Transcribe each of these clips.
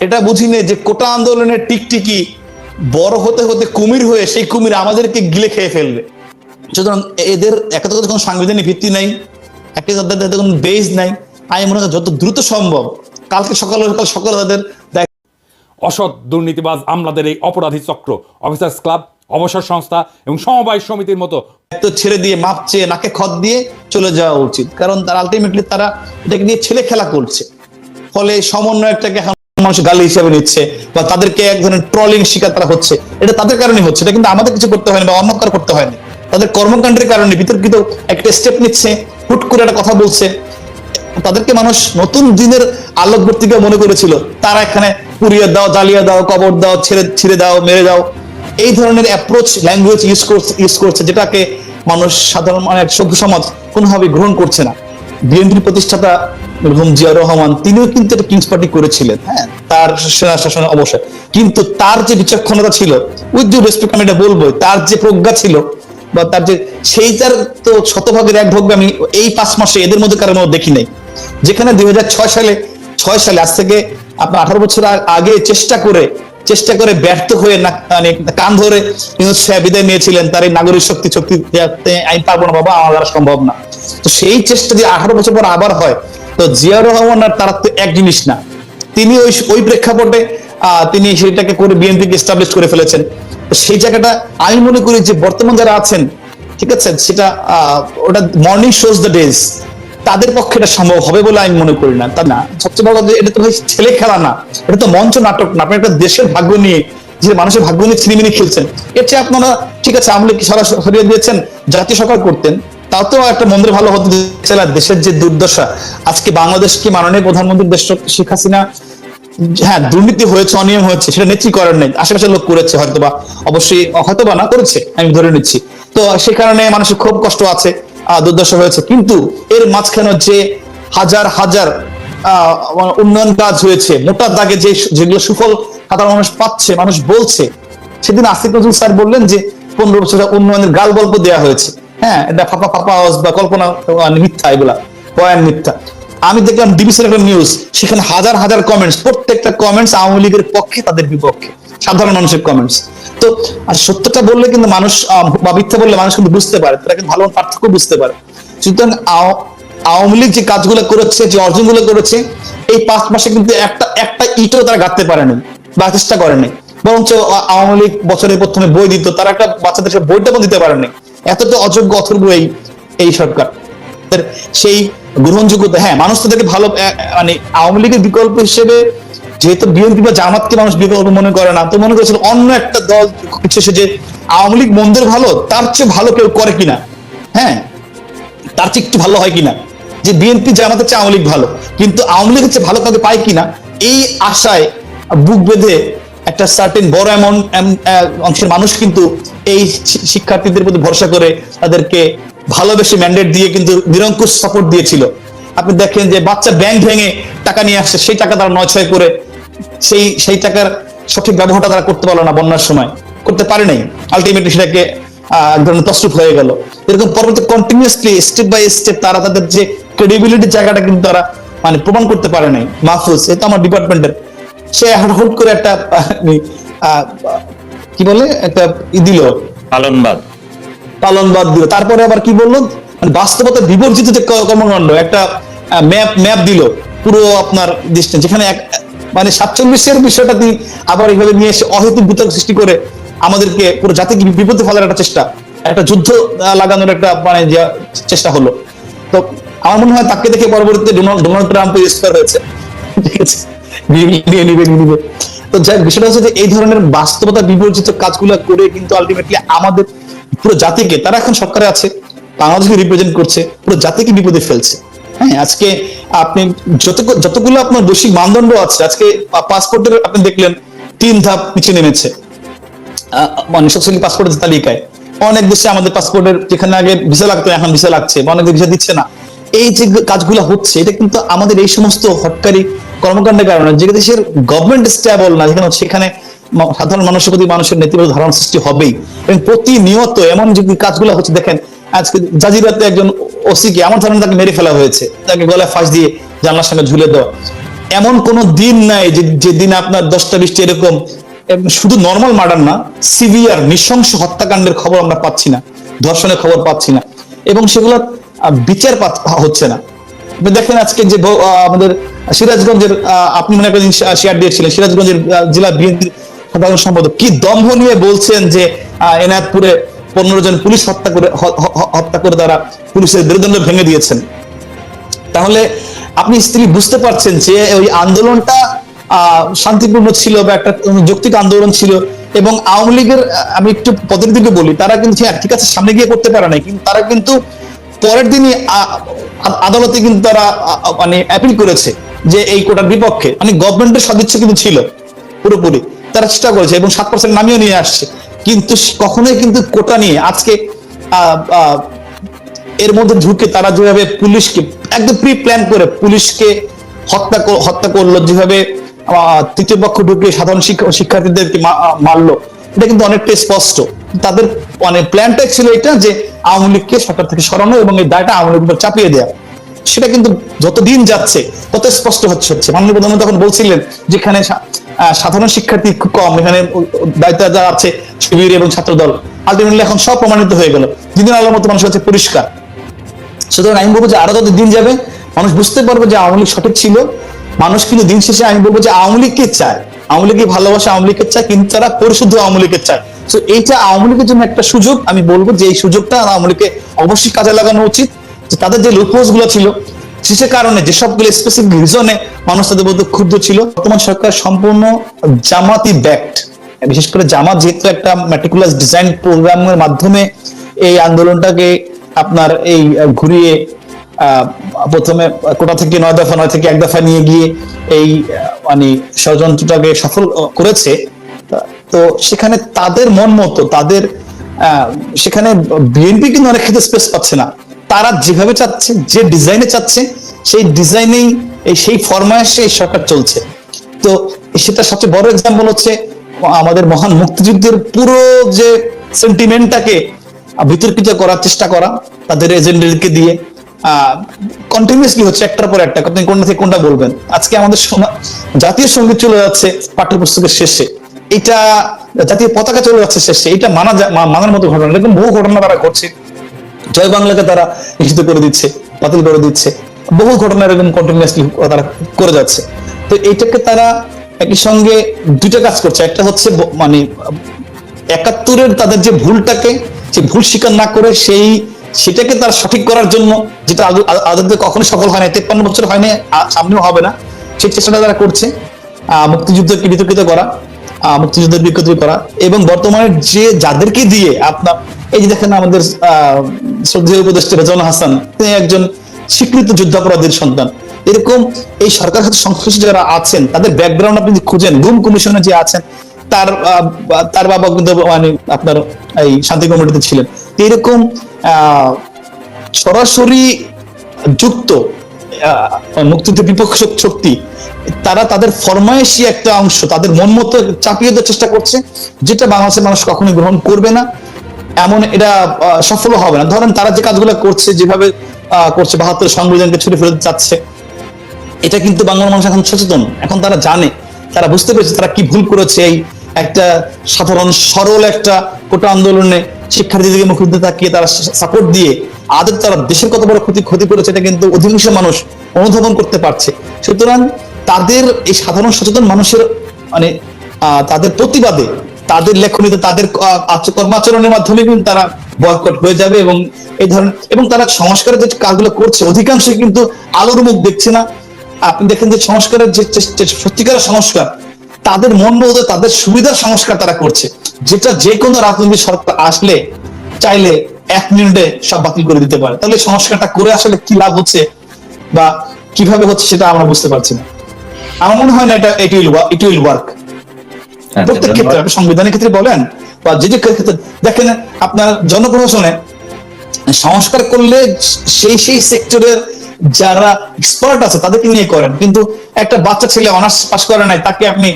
এটা বুঝিনে যে কোটা আন্দোলনের টিকটিকি বড় হতে হতে কুমির হয়ে সেই কুমির আমাদেরকে গিলে খেয়ে ফেলবে। সুতরাং এদের একটা তো কোনো সাংবিধানিক ভিত্তি নাই একটা তাদের কোনো বেজ নাই। আমি মনে করি যত দ্রুত সম্ভব কালকে সকাল সকাল সকালে তাদের অসৎ দুর্নীতিবাজ আমলাদের এই অপরাধী চক্র অফিসার্স ক্লাব অবসর সংস্থা এবং সমবায় সমিতির মতো ছেড়ে দিয়ে মাপ চেয়ে নাকে খত দিয়ে চলে যাওয়া উচিত। কারণ তারা আলটিমেটলি তারা এটাকে নিয়ে ছেলে খেলা করছে। ফলে সমন্বয়কটাকে এখন মানুষ গালি হিসেবে নিচ্ছে বা তাদেরকে এক ধরনের ট্রলিং শিকার তারা হচ্ছে, এটা তাদের কারণে হচ্ছে, এটা কিন্তু আমাদের কিছু করতে হয়নি বা অন্য কারও করতে হয়নি। তাদের কর্মকাণ্ডের কারণে বিতর্কিত একটা স্টেপ নিচ্ছে, হুট করে একটা কথা বলছে। তাদেরকে মানুষ নতুন দিনের আলোকবর্তিকা মনে করেছিল, তারা এখানে পুড়িয়ে দাও, জ্বালিয়ে দাও, কবর দাও, ছেড়ে, ছিঁড়ে দাও, মেরে দাও। এই ধরনের অ্যাপ্রোচ ল্যাঙ্গুয়েজ ইউজ করছে ইউজ করছে, যেটাকে মানুষ সাধারণ মানে সভ্য সমাজ কোনোভাবে গ্রহণ করছে না। বিএনপির প্রতিষ্ঠাতা মরহুম জিয়াউর রহমান তিনিও কিন্তু একটা কিংস পার্টি করেছিলেন হ্যাঁ? তার সেনা শাসনের অবশ্যই কিন্তু তার যে বিচক্ষণতা ছিল উইথ ডিউ রেসপেক্ট আমি এটা বলব, তার যে প্রজ্ঞা ছিল, বা তার যে সেইটার তো শতভাগের এক ভাগ আমি এই পাঁচ মাসে এদের মধ্যে কারণ দেখি নাই। যেখানে দুই সালে, ছয় সালে আজ থেকে আপনার আঠারো বছর আগে চেষ্টা করে চেষ্টা করে ব্যর্থ হয়ে না মানে কান ধরে বিদায় নিয়েছিলেন, তার এই নাগরিক শক্তি শক্তি আমি পারব না, বাবা, আমার সম্ভব না। তো সেই চেষ্টা যে আঠারো বছর পর আবার হয় তো জিয়াউর রহমান আর তারা তো এক জিনিস না। তিনি ওই ওই প্রেক্ষাপটে তিনি সেটাকে করে বিএনপিকে এস্টাবলিশ করে ফেলেছেন। সেই জায়গাটা আমি মনে করি যে বর্তমান যারা আছেন, ঠিক আছে, সেটা ওটা মর্নিং শোজ দ্য ডেজ তাদের পক্ষে এটা সম্ভব হবে বলে আমি মনে করি না। তা না, সবচেয়ে বড় এটা তো ভাই ছেলে খেলা না। এটা তো মঞ্চ নাটক না। আপনি একটা দেশের ভাগ্য নিয়ে, যে মানুষের ভাগ্য নিয়ে ছিনিমিনি খেলছেন, এর চেয়ে আপনারা, ঠিক আছে, আমলে কি সারা সরিয়ে দিয়েছেন? জাতীয় সরকার করতেন। তাও তো একটা মন্দির ভালো হতো দেশের যে দুর্দশা, আজকে বাংলাদেশ কি মাননীয় প্রধানমন্ত্রী দেশ শেখ হাসিনা? হ্যাঁ দুর্নীতি হয়েছে, অনিয়ম হয়েছে, সেটা নেত্রী করার নেই। আশেপাশের লোক করেছে হয়তো বা অবশ্যই হয়তো বা না, করেছে, আমি ধরে নিচ্ছি। তো সে কারণে মানুষের খুব কষ্ট আছে দুর্দশা হয়েছে। কিন্তু এর মাঝখানে যে হাজার হাজার উন্নয়ন কাজ হয়েছে, মোটা দাগে যে যেগুলো সুফল সাধারণ মানুষ পাচ্ছে, মানুষ বলছে, সেদিন আসিফ নজরুল স্যার বললেন যে, পনেরো বছরের উন্নয়নের গাল গল্প দেওয়া হয়েছে। হ্যাঁ এটা ফাপা ফাপা আওয়াজ বা কল্পনা মিথ্যা এগুলা বয়ান মিথ্যা। আমি দেখলাম ডিবিসির একটা নিউজ সেখানে হাজার হাজার কমেন্টস প্রত্যেকটা কমেন্টস আওয়ামী লীগের পক্ষে, তাদের বিপক্ষে, সাধারণ মানুষের কমেন্টস তো, আর সত্যটা বললে কিন্তু মানুষ বা মিথ্যা বললে মানুষ কিন্তু বুঝতে পারে, তারা কিন্তু ভালো পার্থক্য বুঝতে পারে। সুতরাং আওয়ামী লীগ যে কাজগুলো করেছে, যে অর্জনগুলো করেছে, এই পাঁচ মাসে কিন্তু একটা একটা ইটও তারা গাঁথতে পারেনি, বা চেষ্টা করেনি। বরঞ্চ আওয়ামী লীগ বছরের প্রথমে বই দিত, তারা একটা বাচ্চাদের বইটা দিতে পারেনি। এত তো অযোগ্য, অথর্ব এই এই সরকার। সেই গ্রহণযোগ্যতা হ্যাঁ মানুষ তাদেরকে ভালো মানে আওয়ামী লীগের বিকল্প হিসেবে যেহেতু বিএনপি বা জামাতকে মানুষ বিকল্প মনে করে না, তো মনে করেছিল অন্য একটা দল এসে যে আওয়ামী লীগ মন্দের ভালো, তার চেয়ে ভালো কেউ করে কিনা? হ্যাঁ তার চেয়ে একটু ভালো হয় কিনা? যে বিএনপি জামাতের চেয়ে আওয়ামী লীগ ভালো, কিন্তু আওয়ামী লীগের চেয়ে ভালো কাউকে পায় কিনা? এই আশায়, বুক বেঁধে একটা সার্টেন বড় এমন অংশের মানুষ কিন্তু এই শিক্ষার্থীদের প্রতি ভরসা করে তাদেরকে ভালোবেসে ম্যান্ডেট দিয়ে কিন্তু নিরঙ্কুশ সাপোর্ট দিয়েছিল। আপনি দেখেন যে বাচ্চা ব্যাংক ভেঙে টাকা নিয়ে আসছে, সেই টাকা তারা নয় ছয় করে সেই সেই টাকার সঠিক ব্যবহারটা তারা করতে পারল না বন্যার সময়। করতে পারে নাই। আলটিমেটলি সেটাকে এক ধরনের তসরুপ হয়ে গেল। এরকম পরবর্তী কন্টিনিউসলি স্টেপ বাই স্টেপ তারা তাদের যে ক্রেডিবিলিটি জায়গাটা কিন্তু তারা মানে প্রমাণ করতে পারে নাই। মাহফুজ এটা আমার ডিপার্টমেন্টের সে হুট করে একটা কি বলে একটা ই দিল। পালনবাদ। পালন বাদ দিল। তারপরে আবার কি বলল? মানে বাস্তবতা বিবর্জিত যে কর্মকাণ্ড একটা ম্যাপ ম্যাপ দিল পুরো আপনার ডিস্টেন্স যেখানে এক মানে সাতচল্লিশের বিষয়টা তিনি আবার এইভাবে নিয়ে এসে অহেতুক বিতর্ক সৃষ্টি করে আমাদেরকে পুরো জাতিকে বিপদে ফেলার একটা চেষ্টা একটা যুদ্ধ লাগানোর একটা মানে চেষ্টা হলো। তো আমার মনে হয় তাকে দেখে পরবর্তীতে ডোনাল্ড ডোনাল্ড ট্রাম্প ইন্সপায়ার হয়েছে। ঠিক আছে? নিয়ে নিবে নিয়ে নিবে। তো যাই বিষয়টা হচ্ছে যে এই ধরনের বাস্তবতা বিবর্জিত কাজগুলো করে কিন্তু আলটিমেটলি আমাদের পুরো জাতিকে, তারা এখন সরকারে আছে, বাংলাদেশকে রিপ্রেজেন্ট করছে, পুরো জাতিকে বিপদে ফেলছে। হ্যাঁ আজকে আপনি যত যতগুলো আপনার বৈশ্বিক মানদণ্ড আছে, আজকে পাসপোর্টের আপনি দেখলেন, তিন ধাপ নিচে নেমেছে। মানে শক্তিশালী পাসপোর্টের তালিকায়। অনেক দেশে আমাদের পাসপোর্টের যেখানে আগে ভিসা লাগতো, এখন ভিসা লাগছে, বা অনেক ভিসা দিচ্ছে না। এই যে কাজগুলো হচ্ছে, এটা কিন্তু আমাদের এই সমস্ত হটকারী কর্মকাণ্ডের কারণে, যে দেশের গভর্নমেন্ট স্টেবল না, যেখানে সেখানে সাধারণ মানুষের প্রতি মানুষের নেতিবাচক ধারণা সৃষ্টি হবেই। এবং প্রতিনিয়ত এমন যে কাজগুলো হচ্ছে, দেখেন, আজকে জাজিরাতে একজন ওসিকে আমার ধারণা তাকে মেরে ফেলা হয়েছে। তাকে গলায় ফাঁস দিয়ে জানলার সঙ্গে ঝুলে দেওয়া। এমন কোন দিন নাই যে যেদিন আপনার দশটা, বিশটা এরকম শুধু নর্মাল মার্ডার না সিভিয়ার নৃশংস হত্যাকাণ্ডের খবর আমরা পাচ্ছি না, ধর্ষণের খবর পাচ্ছি না। এবং সেগুলো বিচার হচ্ছে না। দেখেন আজকে যে আমাদের সিরাজগঞ্জের আপনি মনে করেন শেয়ার দিয়েছিলেন, সিরাজগঞ্জের জেলা বিএনপির সাধারণ সম্পাদক কি দম্ভ নিয়ে বলছেন যে এনায়তপুরে পনেরো জন পুলিশ হত্যা করে হত্যা করে তারা পুলিশের মেরুদণ্ড ভেঙে দিয়েছেন? তাহলে আপনি স্ত্রী বুঝতে পারছেন যে ওই আন্দোলনটা শান্তিপূর্ণ ছিল বা একটা যৌক্তিক আন্দোলন ছিল এবং আওয়ামী লীগের আমি একটু পদের দিকে বলি, তারা কিন্তু ঠিক আছে, সামনে গিয়ে করতে পারে না কিন্তু তারা কিন্তু পরের দিনই আদালতে কিন্তু তারা মানে অ্যাপিল করেছে যে এই কোটার বিপক্ষে মানে গভর্নমেন্টের সদিচ্ছা কিন্তু ছিল, পুরোপুরি। তারা চেষ্টা করেছে এবং সাত পার্সেন্ট নামিয়ে নিয়ে আসছে। কিন্তু কখনোই কিন্তু কোটা নিয়ে আজকে এর মধ্যে ঢুকে তারা যেভাবে পুলিশকে, একদম প্রি প্ল্যান করে পুলিশকে হত্যা হত্যা করল, যেভাবে তৃতীয় পক্ষ ঢুকে সাধারণ শিক্ষা- শিক্ষার্থীদেরকে মারলো, এটা কিন্তু অনেকটাই স্পষ্ট। তাদের মানে প্ল্যানটাই ছিল এটা যে আওয়ামী লীগকে সরকার থেকে সরানো এবং এই দায়টা আওয়ামী লীগের চাপিয়ে দেওয়া সেটা কিন্তু যত দিন যাচ্ছে তত স্পষ্ট হচ্ছে হচ্ছে। মাননীয় প্রধানমন্ত্রী তখন বলছিলেন যেখানে সাধারণ শিক্ষার্থী খুব কম, এখানে দায়িত্ব যারা আছে, শিবির এবং ছাত্রদল, আলটিমেটলি এখন সব প্রমাণিত হয়ে গেল। দিন আলোর মতো মানুষ হচ্ছে পরিষ্কার। সুতরাং আমি বলব যে আরও যত দিন যাবে, মানুষ বুঝতে পারবে যে আওয়ামী লীগ সঠিক ছিল। মানুষ কিন্তু দিন শেষে আমি বলব যে আওয়ামী লীগকে চায়। আওয়ামী লীগকে ভালোবাসে, আওয়ামী লীগকে চায়, কিন্তু তারা পরিশুদ্ধ আওয়ামী লীগকে চায়। তো এইটা আওয়ামী লীগের জন্য একটা সুযোগ। আমি বলব যে এই সুযোগটা আওয়ামী লীগকে অবশ্যই কাজে লাগানো উচিত। যে তাদের যে লুপোজগুলো ছিল, সে কারণে যেসবগুলো স্পেসিফিক রিজনে মানুষ তাদের মধ্যে ক্ষুব্ধ ছিল, বর্তমান সরকার সম্পূর্ণ জামাতি ব্যাক্ট বিশেষ করে জামাত যেহেতু একটা ম্যাটিকুলাস ডিজাইন প্রোগ্রামের মাধ্যমে এই আন্দোলনটাকে আপনার এই ঘুরিয়ে প্রথমে কোটা থেকে নয় দফা, নয় থেকে এক দফা নিয়ে গিয়ে এই মানে ষড়যন্ত্রটাকে সফল করেছে তা- সেখানে তাদের মন মতো, তাদের সেখানে বিএনপি কিন্তু অনেক ক্ষেত্রে স্পেস পাচ্ছে না। তারা যেভাবে চাচ্ছে, যে ডিজাইনে চাচ্ছে, সেই ডিজাইনেই এই সেই ফরমায়েশে এই সরকার চলছে। তো সেটা সবচেয়ে বড় এক্সাম্পল হচ্ছে, আমাদের মহান মুক্তিযুদ্ধের পুরো যে সেন্টিমেন্টটাকে বিতর্কিত করার চেষ্টা করা, তাদের এজেন্ডাকে দিয়ে। কন্টিনিউসলি হচ্ছে একটার পর একটা, আপনি কোনটা থেকে কোনটা বলবেন? আজকে আমাদের জাতীয় সংগীত চলে যাচ্ছে পাঠ্যপুস্তকের শেষে। এটা জাতীয় পতাকা চলে যাচ্ছে শেষে এটা মানা মানার মতো ঘটনা এরকম বহু ঘটনা তারা ঘটছে জয় বাংলাকে তারা নিষিদ্ধ করে দিচ্ছে বাতিল করে দিচ্ছে। বহু ঘটনা এরকম কন্টিনিউসলি তারা করে যাচ্ছে। তো এইটাকে তারা একই সঙ্গে দুইটা কাজ করছে। একটা হচ্ছে মানে একাত্তরের তাদের যে ভুলটাকে যে ভুল স্বীকার না করে সেই সেটাকে তারা সঠিক করার জন্য যেটা আদতে কখনো সফল হয় না। তেপ্পান্ন বছর হয়নি সামনেও হবে না। সেই চেষ্টাটা তারা করছে আহ, মুক্তিযুদ্ধকে বিতর্কিত করা। মুক্তিযুদ্ধের বিকৃত করা এবং বর্তমানে যে যাদেরকে দিয়ে আপনার এই যে দেখেন আমাদের শ্রদ্ধেয় উপদেষ্টা রেজাউল হাসান, তিনি একজন স্বীকৃত যুদ্ধাপরাধীর সন্তান। এরকম এই সরকার সাথে সংশ্লিষ্ট যারা আছেন, তাদের ব্যাকগ্রাউন্ড আপনি খুঁজেন, গুম কমিশনে যে আছেন, তার তার বাবা কিন্তু মানে আপনার এই শান্তি কমিটিতে ছিলেন। এরকম সরাসরি যুক্ত মুক্তিযুদ্ধ বিপক্ষ শক্তি তারা তাদের ফরমায়েশি একটা অংশ, তাদের মন মতো চাপিয়ে দেওয়ার চেষ্টা করছে, যেটা বাংলাদেশের মানুষ কখনোই গ্রহণ করবে না। এমন এটা সফল হবে না। ধরেন তারা যে কাজগুলো করছে, যেভাবে করছে, বাহাত্তর সংবিধানকে ছুটে ফেরত যাচ্ছে, এটা কিন্তু বাংলার মানুষ এখন সচেতন। এখন তারা জানে, তারা বুঝতে পেরেছে তারা কি ভুল করেছে এই একটা সাধারণ সরল একটা কোটা আন্দোলনে শিক্ষার্থীদেরকে মুখে তাকিয়ে তারা সাপোর্ট দিয়ে আদৌ তারা দেশের কত বড় ক্ষতি ক্ষতি করেছে এটা কিন্তু অধিকাংশ মানুষ অনুধাবন করতে পারছে। সুতরাং তাদের এই সাধারণ সচেতন মানুষের মানে তাদের প্রতিবাদে, তাদের লেখনীতে, তাদের কর্মাচরণের মাধ্যমে কিন্তু তারা বয়কট হয়ে যাবে এবং এই ধরনের, এবং তারা সংস্কারের যে কাজগুলো করছে, অধিকাংশই কিন্তু আলোর মুখ দেখছে না। আপনি দেখেন যে সংস্কারের যে সত্যিকারের সংস্কার তাদের মন বলতে তাদের সুবিধার সংস্কার তারা করছে। যেটা যে কোনো রাজনৈতিক সরকার আসলে চাইলে এক মিনিটে সব বাতিল করে দিতে পারে। তাহলে সংস্কারটা করে আসলে কি লাভ হচ্ছে বা কীভাবে হচ্ছে সেটা আমরা বুঝতে পারছি না। আমার মনে হয় না এটা it will it will work প্রত্যেক ক্ষেত্রে আপনি সংবিধানের ক্ষেত্রে বলেন বা যে যে ক্ষেত্রে দেখেন আপনার জনপ্রশাসনে সংস্কার করলে সেই সেই সেক্টরের যারা এক্সপার্ট আছে তাদেরকে নিয়ে করেন। কিন্তু একটা বাচ্চা ছেলে অনার্স পাস করে নাই তাকে আপনি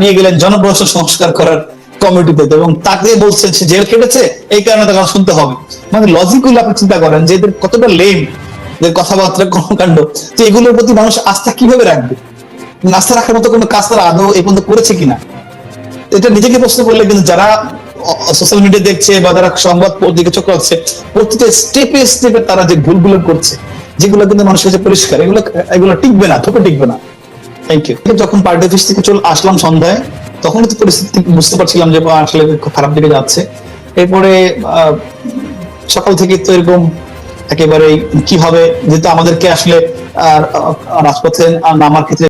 নিয়ে গেলেন জনপ্রশাসন সংস্কার করার কমিটিতে এবং তাকে বলছেন সে জেল কেটেছে এই কারণে তাকে শুনতে হবে। মানে লজিকগুলো আপনি চিন্তা করেন যে এদের কতটা লেম এদের কথাবার্তা কর্মকাণ্ড তো এগুলোর প্রতি মানুষ আস্থা কীভাবে রাখবে? আস্থা রাখার মতো কোনো কাজ তারা আদৌ এই পর্যন্ত করেছে কিনা? এটা নিজেকে প্রশ্ন করলে কিন্তু যারা সোশ্যাল মিডিয়া দেখছে বা যারা সংবাদ দিকে চোখ রাখছে, প্রতিটা স্টেপে স্টেপে তারা যে ভুলগুলো করছে, যেগুলো কিন্তু মানুষের কাছে পরিষ্কার, এগুলো এগুলো টিকবে না থোপে টিকবে না। থ্যাংক ইউ যখন পার্টি অফিস থেকে চলে, আসলাম সন্ধ্যায় তখন তো পরিস্থিতি বুঝতে পারছিলাম যে আসলে খারাপ দিকে যাচ্ছে। এরপরে সকাল থেকে তো এরকম একেবারে কি হবে যেহেতু আমাদেরকে আসলে রাজপথে নামার ক্ষেত্রে